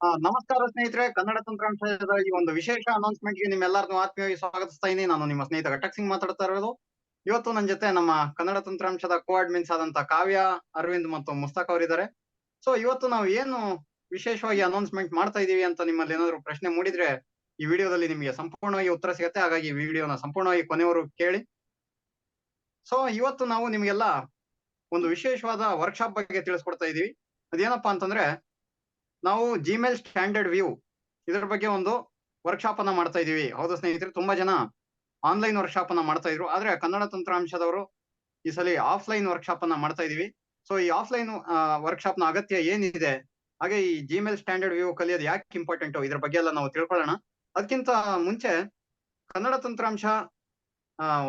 ನಮಸ್ಕಾರ ಸ್ನೇಹಿತರೆ, ಕನ್ನಡ ತಂತ್ರಾಂಶದ ಈ ಒಂದು ವಿಶೇಷ ಅನೌನ್ಸ್ಮೆಂಟ್ಗೆ ನಿಮ್ಮೆಲ್ಲರನ್ನು ಆತ್ಮೀಯವಾಗಿ ಸ್ವಾಗತಿಸ್ತಾ ನಾನು ನಿಮ್ಮ ಸ್ನೇಹಿತ ಘಟಕ್ ಸಿಂಗ್ ಮಾತಾಡ್ತಾ ಇರೋದು. ಇವತ್ತು ನನ್ನ ಜೊತೆ ನಮ್ಮ ಕನ್ನಡ ತಂತ್ರಾಂಶದ ಕೋ ಅಡ್ಮಿನ್ಸ್ ಆದಂತ ಕಾವ್ಯ, ಅರವಿಂದ್ ಮತ್ತು ಮುಸ್ತಾಕ್ ಅವರಿದ್ದಾರೆ. ಸೊ ಇವತ್ತು ನಾವು ಏನು ವಿಶೇಷವಾಗಿ ಅನೌನ್ಸ್ಮೆಂಟ್ ಮಾಡ್ತಾ ಇದೀವಿ ಅಂತ ನಿಮ್ಮಲ್ಲಿ ಏನಾದ್ರು ಪ್ರಶ್ನೆ ಮೂಡಿದ್ರೆ ಈ ವಿಡಿಯೋದಲ್ಲಿ ನಿಮಗೆ ಸಂಪೂರ್ಣವಾಗಿ ಉತ್ತರ ಸಿಗುತ್ತೆ. ಹಾಗಾಗಿ ಈ ವಿಡಿಯೋನ ಸಂಪೂರ್ಣವಾಗಿ ಕೊನೆಯವರು ಕೇಳಿ. ಸೊ ಇವತ್ತು ನಾವು ನಿಮಗೆಲ್ಲ ಒಂದು ವಿಶೇಷವಾದ ವರ್ಕ್ಶಾಪ್ ಬಗ್ಗೆ ತಿಳಿಸ್ಕೊಡ್ತಾ ಇದೀವಿ ಅದೇನಪ್ಪಾ ಅಂತಂದ್ರೆ ನಾವು ಜಿಮೇಲ್ ಸ್ಟ್ಯಾಂಡರ್ಡ್ ವ್ಯೂ ಇದರ ಬಗ್ಗೆ ಒಂದು ವರ್ಕ್ಶಾಪ್ ಅನ್ನ ಮಾಡ್ತಾ ಇದೀವಿ ಹೌದು ಸ್ನೇಹಿತರೆ, ತುಂಬಾ ಜನ ಆನ್ಲೈನ್ ವರ್ಕ್ಶಾಪ್ ಅನ್ನ ಮಾಡ್ತಾ ಇದ್ರು. ಆದ್ರೆ ಕನ್ನಡ ತಂತ್ರಾಂಶದವರು ಈ ಸಲ ಆಫ್ಲೈನ್ ವರ್ಕ್ಶಾಪ್ ಅನ್ನ ಮಾಡ್ತಾ ಇದೀವಿ ಸೊ ಈ ಆಫ್ಲೈನ್ ವರ್ಕ್ಶಾಪ್ನ ಅಗತ್ಯ ಏನಿದೆ? ಹಾಗೆ ಈ ಜಿಮೇಲ್ ಸ್ಟ್ಯಾಂಡರ್ಡ್ ವ್ಯೂ ಕಲಿಯೋದು ಯಾಕೆ ಇಂಪಾರ್ಟೆಂಟ್ ಇದ್ರ ಬಗ್ಗೆ ಎಲ್ಲ ನಾವು ತಿಳ್ಕೊಳ್ಳೋಣ. ಅದಕ್ಕಿಂತ ಮುಂಚೆ ಕನ್ನಡ ತಂತ್ರಾಂಶ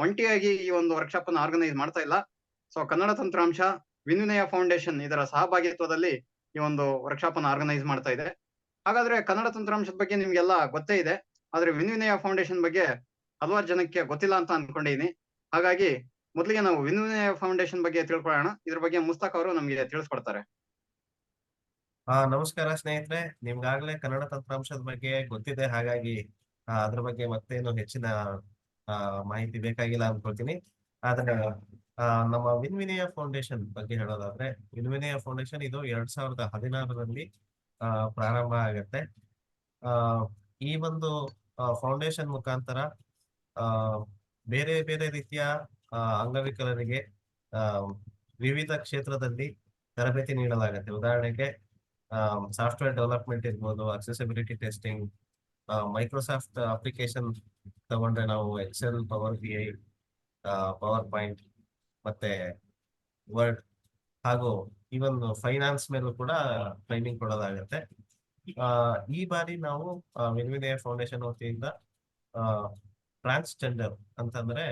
ಒಂಟಿಯಾಗಿ ಈ ಒಂದು ವರ್ಕ್ಶಾಪ್ ಅನ್ನ ಆರ್ಗನೈಸ್ ಮಾಡ್ತಾ ಇಲ್ಲ. ಸೊ ಕನ್ನಡ ತಂತ್ರಾಂಶ ವಿನಿಮಯ ಫೌಂಡೇಶನ್ ಇದರ ಸಹಭಾಗಿತ್ವದಲ್ಲಿ ಈ ಒಂದು ವರ್ಕ್ಶಾಪ್ ಅನ್ನ ಆರ್ಗನೈಸ್ ಮಾಡ್ತಾ ಇದೆ. ಹಾಗಾದ್ರೆ ಕನ್ನಡ ತಂತ್ರಾಂಶದ ಬಗ್ಗೆ ನಿಮ್ಗೆಲ್ಲ ಗೊತ್ತೇ ಇದೆ. ಆದ್ರೆ ವಿನ್ವಿನಯ ಫೌಂಡೇಶನ್ ಬಗ್ಗೆ ಹಲವಾರು ಜನಕ್ಕೆ ಗೊತ್ತಿಲ್ಲ ಅಂತ ಅನ್ಕೊಂಡಿದೀನಿ. ಹಾಗಾಗಿ ಮೊದಲಿಗೆ ನಾವು ವಿನ್ವಿನಯ ಫೌಂಡೇಶನ್ ಬಗ್ಗೆ ತಿಳ್ಕೊಳ್ಳೋಣ. ಇದ್ರ ಬಗ್ಗೆ ಮುಸ್ತಾಕ್ ಅವರು ನಮಗೆ ತಿಳಿಸ್ಕೊಡ್ತಾರೆ. ಆ, ನಮಸ್ಕಾರ ಸ್ನೇಹಿತರೆ. ನಿಮ್ಗಾಗ್ಲೇ ಕನ್ನಡ ತಂತ್ರಾಂಶದ ಬಗ್ಗೆ ಗೊತ್ತಿದೆ. ಹಾಗಾಗಿ ಅದ್ರ ಬಗ್ಗೆ ಮತ್ತೇನು ಹೆಚ್ಚಿನ ಮಾಹಿತಿ ಬೇಕಾಗಿಲ್ಲ ಅನ್ಕೊಳ್ತೀನಿ. ಆದ್ರೆ ನಮ್ಮ ವಿನ್ವಿನಯ ಫೌಂಡೇಶನ್ ಬಗ್ಗೆ ಹೇಳೋದಾದ್ರೆ, ವಿನ್ವಿನಯ ಫೌಂಡೇಶನ್ ಇದು ಎರಡ್ ಸಾವಿರದ ಹದಿನಾರರಲ್ಲಿ ಪ್ರಾರಂಭ ಆಗತ್ತೆ. ಈ ಒಂದು ಫೌಂಡೇಶನ್ ಮುಖಾಂತರ ಬೇರೆ ಬೇರೆ ರೀತಿಯ ಅಂಗವಿಕಲರಿಗೆ ವಿವಿಧ ಕ್ಷೇತ್ರದಲ್ಲಿ ತರಬೇತಿ ನೀಡಲಾಗತ್ತೆ. ಉದಾಹರಣೆಗೆ ಸಾಫ್ಟ್ವೇರ್ ಡೆವಲಪ್ಮೆಂಟ್ ಇರ್ಬೋದು, ಅಕ್ಸೆಸಿಬಿಲಿಟಿ ಟೆಸ್ಟಿಂಗ್ ಮೈಕ್ರೋಸಾಫ್ಟ್ ಅಪ್ಲಿಕೇಶನ್ ತಗೊಂಡ್ರೆ ನಾವು Excel, Power B I PowerPoint ಮತ್ತೆ ವರ್ಡ್ ಹಾಗೂ ಈವನ್ ಫೈನಾನ್ಸ್ ಮೇಲೂ ಕೂಡ ಟ್ರೈನಿಂಗ್ ಕೊಡೋದಾಗತ್ತೆ. ಈ ಬಾರಿ ನಾವು ವಿನ್ವಿನಯ ಫೌಂಡೇಶನ್ ವತಿಯಿಂದ ಟ್ರಾನ್ಸ್ಜೆಂಡರ್ ಅಂತಂದ್ರೆ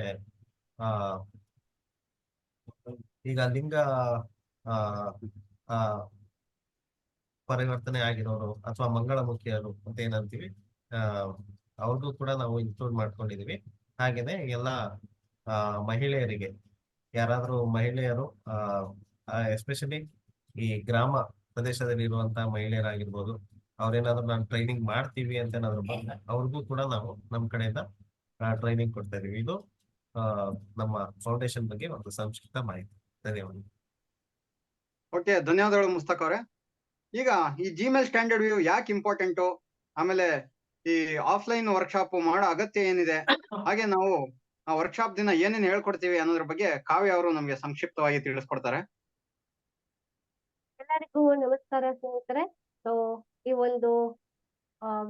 ಈಗ ಲಿಂಗ ಪರಿವರ್ತನೆ ಆಗಿರೋರು ಅಥವಾ ಮಂಗಳಮುಖಿಯರು ಅಂತ ಏನಂತೀವಿ ಅವ್ರಿಗೂ ಕೂಡ ನಾವು ಇನ್ಕ್ಲೂಡ್ ಮಾಡ್ಕೊಂಡಿದೀವಿ. ಹಾಗೇನೆ ಎಲ್ಲ ಮಹಿಳೆಯರಿಗೆ ಯಾರಾದ್ರೂ ಮಹಿಳೆಯರು ಎಸ್ಪೆಷಲಿ ಈ ಗ್ರಾಮ ಪ್ರದೇಶದಲ್ಲಿ ಇರುವಂತಹ ಮಹಿಳೆಯರಾಗಿರ್ಬೋದು, ಅವ್ರೇನಾದ್ರು ನಾನು ಟ್ರೈನಿಂಗ್ ಮಾಡ್ತೀವಿ ಅಂತ ಏನಾದ್ರು ಅವ್ರಿಗೂ ಕೂಡ ನಾವು ನಮ್ಮ ಕಡೆಯಿಂದ ಟ್ರೈನಿಂಗ್ ಕೊಡ್ತಾ ಇದೀವಿ ಇದು ನಮ್ಮ ಫೌಂಡೇಶನ್ ಬಗ್ಗೆ ಒಂದು ಸಂಕ್ಷಿಪ್ತ ಮಾಹಿತಿ. ಧನ್ಯವಾದ ಓಕೆ ಧನ್ಯವಾದಗಳು ಮುಸ್ತಕ್ ಅವರೇ. ಈಗ ಈ ಜಿಮೇಲ್ ಸ್ಟ್ಯಾಂಡರ್ಡ್ ವ್ಯೂ ಯಾಕೆ ಇಂಪಾರ್ಟೆಂಟು ಆಮೇಲೆ ಈ ಆಫ್ಲೈನ್ ವರ್ಕ್ಶಾಪ್ ಮಾಡೋ ಅಗತ್ಯ ಏನಿದೆ? ಹಾಗೆ ನಾವು ಆ ವರ್ಕ್ಶಾಪ್ ದಿನ ಏನೇನು ಹೇಳ್ಕೊಡ್ತೀವಿ ಅನ್ನೋದ್ರ ಬಗ್ಗೆ ಕಾವ್ಯ ಅವರು ನಮ್ಗೆ ಸಂಕ್ಷಿಪ್ತವಾಗಿ ತಿಳಿಸ್ಕೊಡ್ತಾರೆ. ಎಲ್ಲರಿಗೂ ನಮಸ್ಕಾರ ಸ್ನೇಹಿತರೆ. ಸೊ ಈ ಒಂದು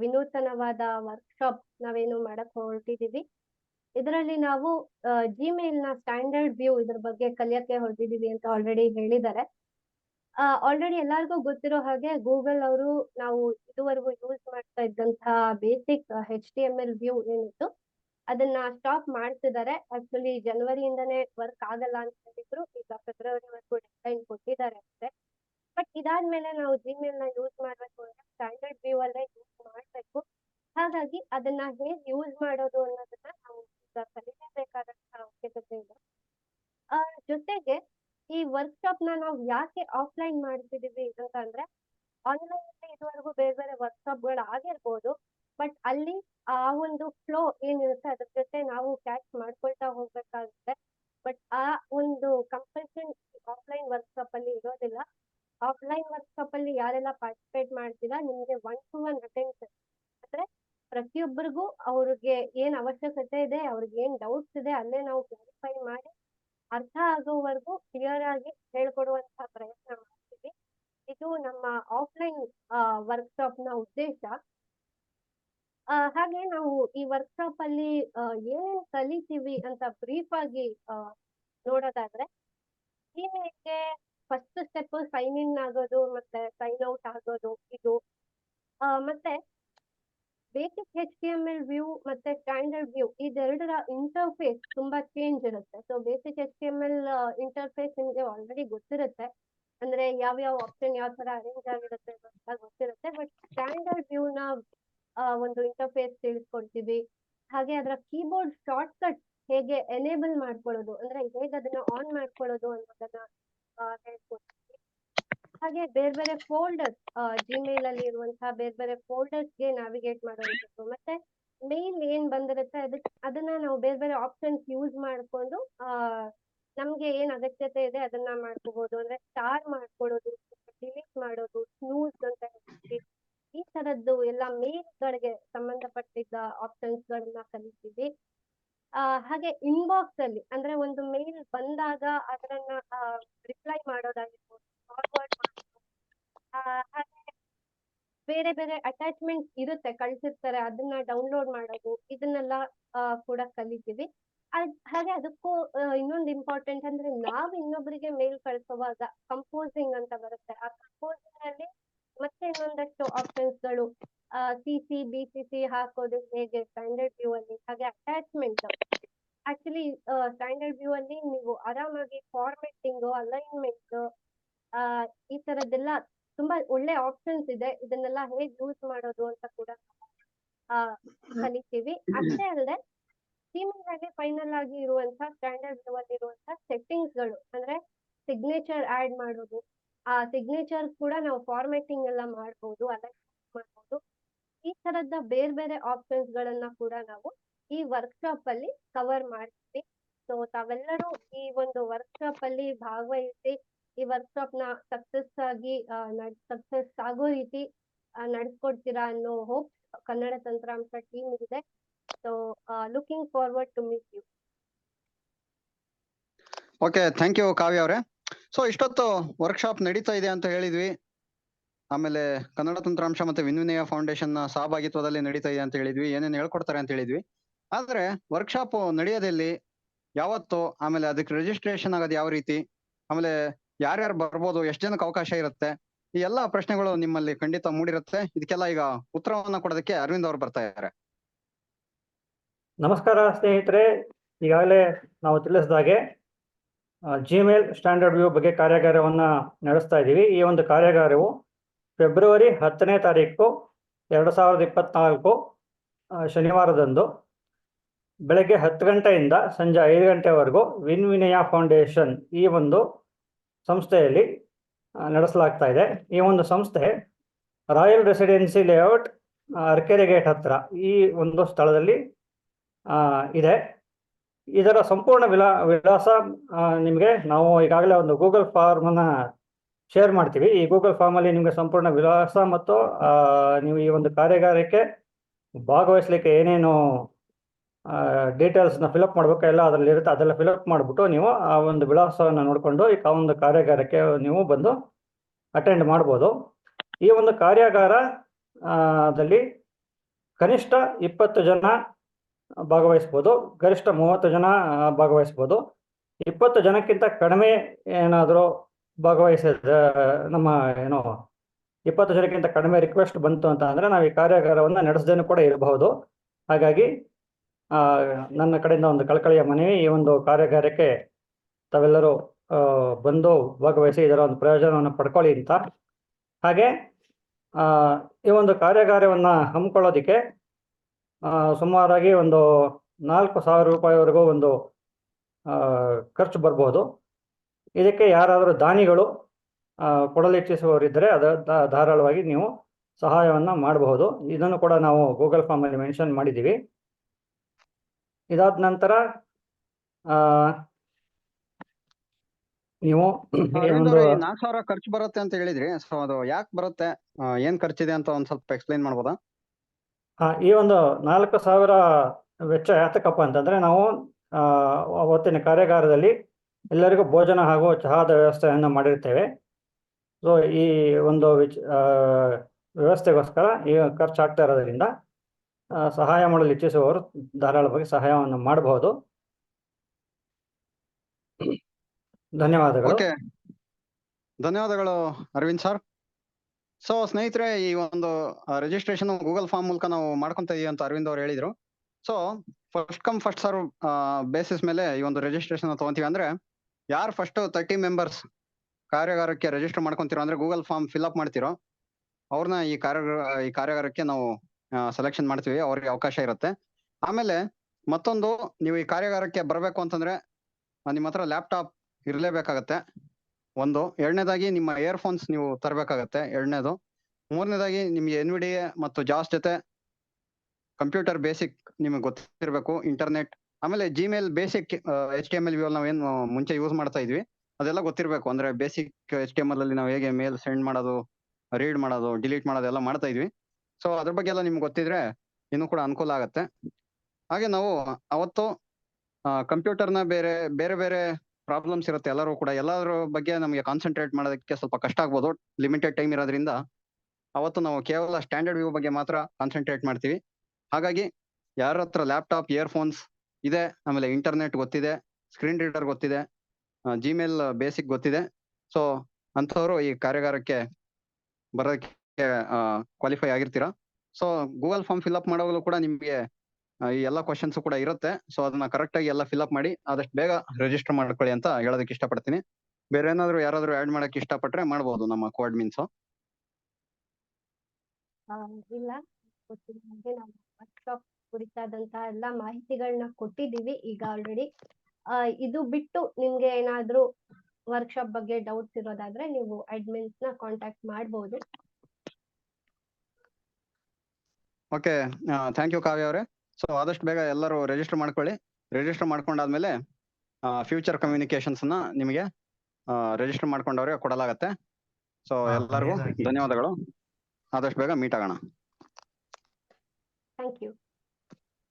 ವಿನೂತನವಾದ ವರ್ಕ್ಶಾಪ್ ನಾವೇನು ಮಾಡಕ್ ಹೊರಟಿದೀವಿ. ಇದರಲ್ಲಿ ನಾವು ಜಿಮೇಲ್ನ ಸ್ಟ್ಯಾಂಡರ್ಡ್ ವ್ಯೂ ಇದ್ರ ಬಗ್ಗೆ ಕಲಿಯಕ್ಕೆ ಹೊರಟಿದೀವಿ ಅಂತ ಆಲ್ರೆಡಿ ಹೇಳಿದ್ದಾರೆ. ಆಲ್ರೆಡಿ ಎಲ್ಲರಿಗೂ ಗೊತ್ತಿರೋ ಹಾಗೆ ಗೂಗಲ್ ಅವರು ನಾವು ಇದುವರೆಗೂ ಯೂಸ್ ಮಾಡ್ತಾ ಇದ್ದಂತಹ basic H T M L view ಏನಿತ್ತು ಅದನ್ನ ಸ್ಟಾಪ್ ಮಾಡ್ತಿದ್ದಾರೆ ಆಕ್ಚುಲಿ ಜನವರಿಯಿಂದನೇ ವರ್ಕ್ ಆಗಲ್ಲ ಅಂತ ಹೇಳಿದ್ರು. ಈಗ ಫೆಬ್ರವರಿವರೆಗೂ ಡೆಡ್ಲೈನ್ ಕೊಟ್ಟಿದ್ದಾರೆ ಅಷ್ಟೇ. ಬಟ್ ಇದಾದ್ಮೇಲೆ ನಾವು ಜಿಮೇಲ್ನ ಯೂಸ್ ಮಾಡ್ಬೇಕು ಅಂದ್ರೆ ಸ್ಟ್ಯಾಂಡರ್ಡ್ ವ್ಯೂ ಅಲ್ಲೇ ಯೂಸ್ ಮಾಡ್ಬೇಕು. ಹಾಗಾಗಿ ಅದನ್ನ ಹೇಗ್ ಯೂಸ್ ಮಾಡೋದು ಅನ್ನೋದನ್ನ ನಾವು ಈಗ ಕಲಿಯಬೇಕಾದಂತಹ ಅವಶ್ಯಕತೆ ಇದೆ. ಜೊತೆಗೆ ಈ ವರ್ಕ್ಶಾಪ್ನ ನಾವು ಯಾಕೆ ಆಫ್ಲೈನ್ ಮಾಡ್ತಿದೀವಿ ಅಂತ ಅಂದ್ರೆ ಆನ್ಲೈನ್ ಅಲ್ಲಿ ಇದುವರೆಗೂ ಬೇರೆ ಬೇರೆ ವರ್ಕ್ಶಾಪ್ಗಳು ಆಗಿರ್ಬೋದು. ಬಟ್ ಅಲ್ಲಿ ಆ ಒಂದು ಫ್ಲೋ ಏನಿರುತ್ತೆ ಅದ್ರ ಜೊತೆ ನಾವು ಕ್ಯಾಚ್ ಮಾಡ್ಕೊಳ್ತಾ ಹೋಗ್ಬೇಕಾಗುತ್ತೆ. ಬಟ್ ಆ ಒಂದು ಕಂಪಲ್ಷನ್ ಆಫ್ಲೈನ್ ವರ್ಕ್ಶಾಪ್ ಅಲ್ಲಿ ಇರೋದಿಲ್ಲ. ಆಫ್ಲೈನ್ ವರ್ಕ್ಶಾಪ್ ಅಲ್ಲಿ ಯಾರೆಲ್ಲ ಪಾರ್ಟಿಸಿಪೇಟ್ ಮಾಡ್ತೀರಾ, ನಿಮ್ಗೆ ಒನ್ ಟು ಒನ್ ಅಟೆನ್ಷನ್ ಅಂದ್ರೆ ಪ್ರತಿಯೊಬ್ಬರಿಗೂ ಅವ್ರಿಗೆ ಏನ್ ಅವಶ್ಯಕತೆ ಇದೆ, ಅವ್ರಿಗೆ ಏನ್ ಡೌಟ್ಸ್ ಇದೆ, ಅಲ್ಲೇ ನಾವು ಕ್ಲಾರಿಫೈ ಮಾಡಿ ಅರ್ಥ ಆಗೋವರೆಗೂ ಕ್ಲಿಯರ್ ಆಗಿ ಹೇಳ್ಕೊಡುವಂತಹ ಪ್ರಯತ್ನ ಮಾಡ್ತೀವಿ. ಇದು ನಮ್ಮ ಆಫ್ಲೈನ್ ವರ್ಕ್ಶಾಪ್ನ ಉದ್ದೇಶ. ಹಾಗೆ ನಾವು ಈ ವರ್ಕ್ಶಾಪ್ ಅಲ್ಲಿ ಏನೇನ್ ಕಲಿತೀವಿ ಅಂತ ಬ್ರೀಫ್ ಆಗಿ ನೋಡೋದಾದ್ರೆ ಇಮೇಲ್ಗೆ ಫಸ್ಟ್ ಸ್ಟೆಪ್ ಸೈನ್ ಇನ್ ಆಗೋದು ಮತ್ತೆ ಸೈನ್ ಔಟ್ ಆಗೋದು ಇದು ಮತ್ತೆ basic H T M L view ಮತ್ತೆ ಸ್ಟ್ಯಾಂಡರ್ಡ್ ವ್ಯೂ ಇದೆರಡರ ಇಂಟರ್ಫೇಸ್ ತುಂಬಾ ಚೇಂಜ್ ಇರುತ್ತೆ. So basic H T M L interface ನಿಮ್ಗೆ ಆಲ್ರೆಡಿ ಗೊತ್ತಿರುತ್ತೆ. ಅಂದ್ರೆ ಯಾವ ಯಾವ ಆಪ್ಷನ್ ಯಾವ ತರ ಅರೇಂಜ್ ಆಗಿರುತ್ತೆ ಅಂತ ಗೊತ್ತಿರುತ್ತೆ. ಬಟ್ ಸ್ಟ್ಯಾಂಡರ್ಡ್ ವ್ಯೂ ನ ಆ, ಒಂದು ಇಂಟರ್ಫೇಸ್ ತಿಳಿಸ್ಕೊಡ್ತೀವಿ. ಹಾಗೆ ಅದರ ಕೀಬೋರ್ಡ್ ಶಾರ್ಟ್ ಕಟ್ ಹೇಗೆ ಎನೇಬಲ್ ಮಾಡ್ಕೊಳ್ಳೋದು, ಅಂದ್ರೆ ಹೇಗೆ ಅದನ್ನ ಆನ್ ಮಾಡ್ಕೊಳ್ಳೋದು ಅನ್ನೋದನ್ನ ಹೇಳ್ಕೊಡ್ತೀವಿ. ಹಾಗೆ ಬೇರೆ ಬೇರೆ ಫೋಲ್ಡರ್ಸ್ ಜಿಮೇಲ್ ಅಲ್ಲಿ ಇರುವಂತಹ ಬೇರೆ ಬೇರೆ ಫೋಲ್ಡರ್ಸ್ಗೆ ನ್ಯಾವಿಗೇಟ್ ಮಾಡೋದು ಮತ್ತೆ ಮೇನ್ ಏನ್ ಬಂದಿರುತ್ತೆ ಅದನ್ನ ನಾವು ಬೇರೆ ಬೇರೆ ಆಪ್ಷನ್ಸ್ ಯೂಸ್ ಮಾಡ್ಕೊಂಡು ನಮ್ಗೆ ಏನ್ ಅಗತ್ಯತೆ ಇದೆ ಅದನ್ನ ಮಾಡ್ಕೋಬಹುದು ಅಂದ್ರೆ ಸ್ಟಾರ್ ಮಾಡ್ಕೊಳ್ಳೋದು ಡಿಲೀಟ್ ಮಾಡೋದು ಸ್ನೂಸ್ ಅಂತ ಈ ತರದ್ದು ಎಲ್ಲ ಮೇಲ್ಗಳಿಗೆ ಸಂಬಂಧಪಟ್ಟಿದ್ದ ಆಪ್ಷನ್ಸ್ ಗಳನ್ನ ಕಲಿತೀವಿ. ಹಾಗೆ ಇನ್ಬಾಕ್ಸ್ ಅಲ್ಲಿ ಅಂದ್ರೆ ಒಂದು ಮೇಲ್ ಬಂದಾಗ ಅದನ್ನ ರಿಪ್ಲೈ ಮಾಡೋದಾಗಿರ್ಬೋದು ಫಾರ್ವರ್ಡ್ ಮಾಡೋದು ಹಾಗೆ ಬೇರೆ ಬೇರೆ ಅಟ್ಯಾಚ್ಮೆಂಟ್ ಇರುತ್ತೆ, ಕಳ್ಸಿರ್ತಾರೆ, ಅದನ್ನ ಡೌನ್ಲೋಡ್ ಮಾಡೋದು, ಇದನ್ನೆಲ್ಲ ಕೂಡ ಕಲಿತೀವಿ. ಹಾಗೆ ಅದಕ್ಕೂ ಇನ್ನೊಂದು ಇಂಪಾರ್ಟೆಂಟ್ ಅಂದ್ರೆ ನಾವ್ ಇನ್ನೊಬ್ರಿಗೆ ಮೇಲ್ ಕಳ್ಸುವಾಗ ಕಂಪೋಸಿಂಗ್ ಅಂತ ಬರುತ್ತೆ. ಆ ಕಂಪೋಸಿಂಗ್ ಅಲ್ಲಿ ಮತ್ತೆ ಇನ್ನೊಂದಷ್ಟು ಆಪ್ಷನ್ಸ್ಗಳು C C B C C ಹಾಕೋದು ಹೇಗೆ ಸ್ಟ್ಯಾಂಡರ್ಡ್ ವ್ಯೂ ಅಲ್ಲಿ, ಹಾಗೆ ಅಟ್ಯಾಚ್ಮೆಂಟ್ ಆಕ್ಚುಲಿ ಸ್ಟ್ಯಾಂಡರ್ಡ್ ವ್ಯೂ ಅಲ್ಲಿ ನೀವು ಆರಾಮಾಗಿ ಫಾರ್ಮೆಟಿಂಗ್ ಅಲೈನ್ಮೆಂಟ್ ಈ ತರದ್ದೆಲ್ಲ ತುಂಬಾ ಒಳ್ಳೆ ಆಪ್ಷನ್ಸ್ ಇದೆ. ಇದನ್ನೆಲ್ಲ ಹೇಗ್ ಯೂಸ್ ಮಾಡೋದು ಅಂತ ಕೂಡ ಕಲಿತೀವಿ. ಅಷ್ಟೇ ಅಲ್ಲದೆ Gmail ಅಲ್ಲಿ ಫೈನಲ್ ಆಗಿ ಇರುವಂತ ಸ್ಟ್ಯಾಂಡರ್ಡ್ ವ್ಯೂ ಅಲ್ಲಿ ಇರುವಂತ ಸೆಟ್ಟಿಂಗ್ಸ್ಗಳು, ಅಂದ್ರೆ ಸಿಗ್ನೇಚರ್ ಆಡ್ ಮಾಡೋದು ಆ ಸಿಗ್ನೇಚರ್ ಕೂಡ ನಾವು ಫಾರ್ಮ್ಯಾಟಿಂಗ್ ಎಲ್ಲ ಮಾಡಬಹುದು ಅಲೈನ್ ಮಾಡಬಹುದು ಈ ತರದ ಬೇರೆ ಬೇರೆ ಆಪ್ಷನ್ಸ್ ಗಳನ್ನ ಕೂಡ ನಾವು ಈ ವರ್ಕ್ಶಾಪ್ ಅಲ್ಲಿ ಕವರ್ ಮಾಡ್ತೀವಿ. ಸೊ ತಾವೆಲ್ಲರೂ ಈ ಒಂದು ವರ್ಕ್ಶಾಪ್ ಅಲ್ಲಿ ಭಾಗವಹಿಸಿ, ಈ ವರ್ಕ್ಶಾಪ್ನ ಸಕ್ಸಸ್ ಆಗಿ ಸಕ್ಸಸ್ ಆಗೋ ರೀತಿ ನಡೆಸ್ಕೊಡ್ತೀರಾ ಅನ್ನೋ ಹೋಪ್ ಕನ್ನಡ ತಂತ್ರಾಂಶ ಟೀಮ್ ಇದೆ. So looking forward to meet you okay thank you Kavya ಅವರೇ. ಸೊ ಇಷ್ಟೊತ್ತು ವರ್ಕ್ಶಾಪ್ ನಡೀತಾ ಇದೆ ಅಂತ ಹೇಳಿದ್ವಿ. ಆಮೇಲೆ ಕನ್ನಡ ತಂತ್ರಾಂಶ ಮತ್ತೆ ವಿನ್ವಿನಯ ಫೌಂಡೇಶನ್ ಸಹಭಾಗಿತ್ವದಲ್ಲಿ ನಡೀತಾ ಇದೆ ಅಂತ ಹೇಳಿದ್ವಿ. ಏನೇನು ಹೇಳ್ಕೊಡ್ತಾರೆ ಅಂತ ಹೇಳಿದ್ವಿ. ಆದ್ರೆ ವರ್ಕ್ಶಾಪ್ ನಡೆಯೋದಲ್ಲಿ ಯಾವತ್ತು, ಆಮೇಲೆ ಅದಕ್ಕೆ ರಿಜಿಸ್ಟ್ರೇಷನ್ ಆಗೋದು ಯಾವ ರೀತಿ, ಆಮೇಲೆ ಯಾರ್ಯಾರು ಬರ್ಬೋದು, ಎಷ್ಟು ಜನಕ್ಕೆ ಅವಕಾಶ ಇರುತ್ತೆ, ಈ ಎಲ್ಲಾ ಪ್ರಶ್ನೆಗಳು ನಿಮ್ಮಲ್ಲಿ ಖಂಡಿತ ಮೂಡಿರುತ್ತೆ. ಇದಕ್ಕೆಲ್ಲ ಈಗ ಉತ್ತರವನ್ನ ಕೊಡೋದಕ್ಕೆ ಅರವಿಂದ್ ಅವರು ಬರ್ತಾ ಇದ್ದಾರೆ. ನಮಸ್ಕಾರ ಸ್ನೇಹಿತರೆ. ಈಗಾಗಲೇ ನಾವು ತಿಳಿಸಿದ ಹಾಗೆ ಜಿಮೇಲ್ ಸ್ಟ್ಯಾಂಡರ್ಡ್ ವ್ಯೂ ಬಗ್ಗೆ ಕಾರ್ಯಾಗಾರವನ್ನು ನಡೆಸ್ತಾ ಇದ್ದೀವಿ. ಈ ಒಂದು ಕಾರ್ಯಾಗಾರವು ಫೆಬ್ರವರಿ ಹತ್ತನೇ ತಾರೀಕು ಎರಡು ಸಾವಿರದ ಇಪ್ಪತ್ತ್ನಾಲ್ಕು ಶನಿವಾರದಂದು ಬೆಳಗ್ಗೆ ಹತ್ತು ಗಂಟೆಯಿಂದ ಸಂಜೆ ಐದು ಗಂಟೆವರೆಗೂ ವಿನ್ ವಿನಯ ಫೌಂಡೇಶನ್ ಈ ಒಂದು ಸಂಸ್ಥೆಯಲ್ಲಿ ನಡೆಸಲಾಗ್ತಾ ಇದೆ. ಈ ಒಂದು ಸಂಸ್ಥೆ royal residency layout Arkere gate ಹತ್ತಿರ ಈ ಒಂದು ಸ್ಥಳದಲ್ಲಿ ಇದೆ. ಇದರ ಸಂಪೂರ್ಣ ವಿಲಾ, ವಿಳಾಸ ನಿಮಗೆ ನಾವು ಈಗಾಗಲೇ ಒಂದು ಗೂಗಲ್ ಫಾರ್ಮನ್ನ ಶೇರ್ ಮಾಡ್ತೀವಿ. ಈ ಗೂಗಲ್ ಫಾರ್ಮಲ್ಲಿ ನಿಮಗೆ ಸಂಪೂರ್ಣ ವಿಳಾಸ ಮತ್ತು ನೀವು ಈ ಒಂದು ಕಾರ್ಯಾಗಾರಕ್ಕೆ ಭಾಗವಹಿಸ್ಲಿಕ್ಕೆ ಏನೇನು ಡೀಟೇಲ್ಸ್ನ ಫಿಲಪ್ ಮಾಡಬೇಕು ಎಲ್ಲ ಅದರಲ್ಲಿ ಇರುತ್ತೆ. ಅದೆಲ್ಲ ಫಿಲಪ್ ಮಾಡಿಬಿಟ್ಟು ನೀವು ಆ ಒಂದು ವಿಳಾಸವನ್ನು ನೋಡಿಕೊಂಡು ಈ ಒಂದು ಕಾರ್ಯಾಗಾರಕ್ಕೆ ನೀವು ಬಂದು ಅಟೆಂಡ್ ಮಾಡ್ಬೋದು. ಈ ಒಂದು ಕಾರ್ಯಾಗಾರದಲ್ಲಿ ಕನಿಷ್ಠ ಇಪ್ಪತ್ತು ಜನ ಭಾಗವಹಿಸ್ಬೋದು. ಗರಿಷ್ಠ ಮೂವತ್ತು ಜನ ಭಾಗವಹಿಸ್ಬೋದು. ಇಪ್ಪತ್ತು ಜನಕ್ಕಿಂತ ಕಡಿಮೆ ಏನಾದರೂ ಭಾಗವಹಿಸಿದ ನಮ್ಮ ಏನು, ಇಪ್ಪತ್ತು ಜನಕ್ಕಿಂತ ಕಡಿಮೆ ರಿಕ್ವೆಸ್ಟ್ ಬಂತು ಅಂತ ಅಂದರೆ ನಾವು ಈ ಕಾರ್ಯಾಗಾರವನ್ನು ನಡೆಸದೇನು ಕೂಡ ಇರಬಹುದು. ಹಾಗಾಗಿ ನನ್ನ ಕಡೆಯಿಂದ ಒಂದು ಕಳಕಳಿಯ ಮನವಿ, ಈ ಒಂದು ಕಾರ್ಯಾಗಾರಕ್ಕೆ ತಾವೆಲ್ಲರೂ ಬಂದು ಭಾಗವಹಿಸಿ ಇದರ ಒಂದು ಪ್ರಯೋಜನವನ್ನು ಪಡ್ಕೊಳ್ಳಿ ಅಂತ. ಹಾಗೆ ಈ ಒಂದು ಕಾರ್ಯಾಗಾರವನ್ನು ಹಮ್ಮಿಕೊಳ್ಳೋದಕ್ಕೆ ಸುಮಾರಾಗಿ ಒಂದು ನಾಲ್ಕು ಸಾವಿರ ರೂಪಾಯಿವರೆಗೂ ಒಂದು ಖರ್ಚು ಬರ್ಬೋದು. ಇದಕ್ಕೆ ಯಾರಾದರೂ ದಾನಿಗಳು ಆ, ಕೊಡಲು ಇಚ್ಛಿಸುವವರಿದ್ದರೆ ಅದ ಧಾರಾಳವಾಗಿ ನೀವು ಸಹಾಯವನ್ನು ಮಾಡಬಹುದು. ಇದನ್ನು ಕೂಡ ನಾವು ಗೂಗಲ್ ಫಾರ್ಮಲ್ಲಿ ಮೆನ್ಷನ್ ಮಾಡಿದ್ದೀವಿ. ಇದಾದ ನಂತರ ನೀವು ನಾಲ್ಕು ಸಾವಿರ ಖರ್ಚು ಬರುತ್ತೆ ಅಂತ ಹೇಳಿದ್ರಿ. ಸೊ ಅದು ಯಾಕೆ ಬರುತ್ತೆ? ಏನ್ ಖರ್ಚಿದೆ ಅಂತ ಒಂದ್ ಸ್ವಲ್ಪ ಎಕ್ಸ್ಪ್ಲೈನ್ ಮಾಡ್ಬೋದಾ? ಈ ಒಂದು ನಾಲ್ಕು ಸಾವಿರ ವೆಚ್ಚ ಯಾತಕಪ್ಪ ಅಂತಂದ್ರೆ ನಾವು ಅವತ್ತಿನ ಕಾರ್ಯಾಗಾರದಲ್ಲಿ ಎಲ್ಲರಿಗೂ ಭೋಜನ ಹಾಗೂ ಚಹಾದ ವ್ಯವಸ್ಥೆಯನ್ನು ಮಾಡಿರ್ತೇವೆ. ಸೊ ಈ ಒಂದು ವಿಚ್ ವ್ಯವಸ್ಥೆಗೋಸ್ಕರ ಈ ಖರ್ಚಾಗ್ತಾ ಇರೋದ್ರಿಂದ ಸಹಾಯ ಮಾಡಲು ಇಚ್ಛಿಸುವವರು ಧಾರಾಳವಾಗಿ ಸಹಾಯವನ್ನು ಮಾಡಬಹುದು ಧನ್ಯವಾದಗಳು. ಧನ್ಯವಾದಗಳು ಅರವಿಂದ್ ಸರ್. ಸೊ ಸ್ನೇಹಿತರೆ, ಈ ಒಂದು ರಿಜಿಸ್ಟ್ರೇಷನ್ ಗೂಗಲ್ ಫಾರ್ಮ್ ಮೂಲಕ ನಾವು ಮಾಡ್ಕೊಂತ ಇದೀವಿ ಅಂತ ಅರವಿಂದ್ ಅವ್ರು ಹೇಳಿದ್ರು. So first come first serve basis ಮೇಲೆ ಈ ಒಂದು ರಿಜಿಸ್ಟ್ರೇಷನ್ ತಗೊಂತೀವಿ ಅಂದ್ರೆ, ಯಾರು ಫಸ್ಟ್ ತರ್ಟಿ ಮೆಂಬರ್ಸ್ ಕಾರ್ಯಾಗಾರಕ್ಕೆ ರಿಜಿಸ್ಟರ್ ಮಾಡ್ಕೊಂತೀರೋ ಅಂದ್ರೆ ಗೂಗಲ್ ಫಾರ್ಮ್ ಫಿಲ್ ಅಪ್ ಮಾಡ್ತಿರೋ ಅವ್ರನ್ನ ಈ ಕಾರ್ಯ ಈ ಕಾರ್ಯಾಗಾರಕ್ಕೆ ನಾವು ಸೆಲೆಕ್ಷನ್ ಮಾಡ್ತೀವಿ, ಅವ್ರಿಗೆ ಅವಕಾಶ ಇರುತ್ತೆ. ಆಮೇಲೆ, ಮತ್ತೊಂದು, ನೀವು ಈ ಕಾರ್ಯಾಗಾರಕ್ಕೆ ಬರಬೇಕು ಅಂತಂದ್ರೆ ನಿಮ್ಮ ಹತ್ರ ಲ್ಯಾಪ್ಟಾಪ್ ಇರಲೇಬೇಕಾಗತ್ತೆ. ಒಂದು. ಎರಡನೇದಾಗಿ ನಿಮ್ಮ ಇಯರ್ಫೋನ್ಸ್ ನೀವು ತರಬೇಕಾಗತ್ತೆ. ಎರಡನೇದು. ಮೂರನೇದಾಗಿ ನಿಮಗೆ ಎನ್ ಡಿ ಮತ್ತು ಜಾಸ್ ಜೊತೆ ಕಂಪ್ಯೂಟರ್ ಬೇಸಿಕ್ ನಿಮಗೆ ಗೊತ್ತಿರಬೇಕು ಇಂಟರ್ನೆಟ್ ಆಮೇಲೆ Gmail basic H T M L ನಾವೇನು ಮುಂಚೆ ಯೂಸ್ ಮಾಡ್ತಾ ಇದ್ವಿ, ಅದೆಲ್ಲ ಗೊತ್ತಿರಬೇಕು. ಅಂದ್ರೆ basic H T M L ಅಲ್ಲಿ ನಾವು ಹೇಗೆ ಮೇಲ್ ಸೆಂಡ್ ಮಾಡೋದು ರೀಡ್ ಮಾಡೋದು ಡಿಲೀಟ್ ಮಾಡೋದು ಎಲ್ಲ ಮಾಡ್ತಾ ಇದ್ವಿ. ಸೊ ಅದ್ರ ಬಗ್ಗೆ ಎಲ್ಲ ನಿಮ್ಗೆ ಗೊತ್ತಿದ್ರೆ ಇನ್ನೂ ಕೂಡ ಅನುಕೂಲ ಆಗುತ್ತೆ. ಹಾಗೆ ನಾವು ಅವತ್ತು ಕಂಪ್ಯೂಟರ್ನ ಬೇರೆ ಬೇರೆ ಬೇರೆ ಪ್ರಾಬ್ಲಮ್ಸ್ ಇರುತ್ತೆ ಎಲ್ಲರೂ ಕೂಡ. ಎಲ್ಲರ ಬಗ್ಗೆ ನಮಗೆ ಕಾನ್ಸಂಟ್ರೇಟ್ ಮಾಡೋದಕ್ಕೆ ಸ್ವಲ್ಪ ಕಷ್ಟ ಆಗ್ಬೋದು. ಲಿಮಿಟೆಡ್ ಟೈಮ್ ಇರೋದ್ರಿಂದ ಅವತ್ತು ನಾವು ಕೇವಲ ಸ್ಟ್ಯಾಂಡರ್ಡ್ ವ್ಯೂ ಬಗ್ಗೆ ಮಾತ್ರ ಕಾನ್ಸಂಟ್ರೇಟ್ ಮಾಡ್ತೀವಿ. ಹಾಗಾಗಿ ಯಾರ ಹತ್ರ ಲ್ಯಾಪ್ಟಾಪ್ ಇಯರ್ಫೋನ್ಸ್ ಇದೆ, ಆಮೇಲೆ ಇಂಟರ್ನೆಟ್ ಗೊತ್ತಿದೆ ಸ್ಕ್ರೀನ್ ರೀಡರ್ ಗೊತ್ತಿದೆ ಜಿಮೇಲ್ ಬೇಸಿಕ್ ಗೊತ್ತಿದೆ. ಸೊ ಅಂಥವ್ರು ಈ ಕಾರ್ಯಾಗಾರಕ್ಕೆ ಬರೋದಕ್ಕೆ qualify ಆಗಿರ್ತೀರಾ. So Google form fill up ಮಾಡೋವಾಗಲೂ ಕೂಡ ನಿಮಗೆ ಈ ಎಲ್ಲ ಕ್ವಶನ್ಸ್ ಕೂಡ ಇರುತ್ತೆ. ಸೊ ಅದನ್ನ ಕರೆಕ್ಟ್ ಆಗಿ ಎಲ್ಲ ಫಿಲ್ ಅಪ್ ಮಾಡಿ ಆದಷ್ಟು ಬೇಗ ರಿಜಿಸ್ಟರ್ ಮಾಡ್ಕೊಳ್ಳಿ ಅಂತ ಹೇಳೋದಕ್ಕೆ ಇಷ್ಟಪಡ್ತೀನಿ. ಬೇರೆ ಏನಾದ್ರು ಯಾರಾದ್ರೂ ಆಡ್ ಮಾಡಕ್ ಇಷ್ಟಪಟ್ರೆ ಮಾಡಬಹುದು ನಮ್ಮ ಕೋಡ್ಮಿನ್ಸ್ ಆ, ಇಲ್ಲ. ವರ್ಕ್ಶಾಪ್ ಕುರಿತಾದಂತಹ ಎಲ್ಲ ಮಾಹಿತಿಗಳನ್ನ ಕೊಟ್ಟಿದೀವಿ ಈಗ ಆಲ್ರೆಡಿ ಇದು ಬಿಟ್ಟು ನಿಮ್ಗೆ ಏನಾದ್ರೂ ವರ್ಕ್ಶಾಪ್ ಬಗ್ಗೆ ಡೌಟ್ಸ್ ಇರೋದಾದ್ರೆ ನೀವು ಅಡ್ಮಿನ್ಸ್ನ ಕಾಂಟ್ಯಾಕ್ಟ್ ಮಾಡಬಹುದು ಓಕೆ ಥ್ಯಾಂಕ್ ಯು ಕಾವ್ಯ ಅವರೇ. ಸೊ ಆದಷ್ಟು ಬೇಗ ಎಲ್ಲರೂ ರಿಜಿಸ್ಟರ್ ಮಾಡ್ಕೊಳ್ಳಿ. ರಿಜಿಸ್ಟರ್ ಮಾಡ್ಕೊಂಡಾದ್ಮೇಲೆ ಫ್ಯೂಚರ್ ಕಮ್ಯುನಿಕೇಶನ್ಸ್ ಅನ್ನ ನಿಮಗೆ ರಿಜಿಸ್ಟರ್ ಮಾಡ್ಕೊಂಡವ್ರಿಗೆ ಕೊಡಲಾಗತ್ತೆ. ಸೊ ಎಲ್ಲರಿಗೂ ಧನ್ಯವಾದಗಳು. ಆದಷ್ಟು ಬೇಗ ಮೀಟ್ ಆಗೋಣ. Thank you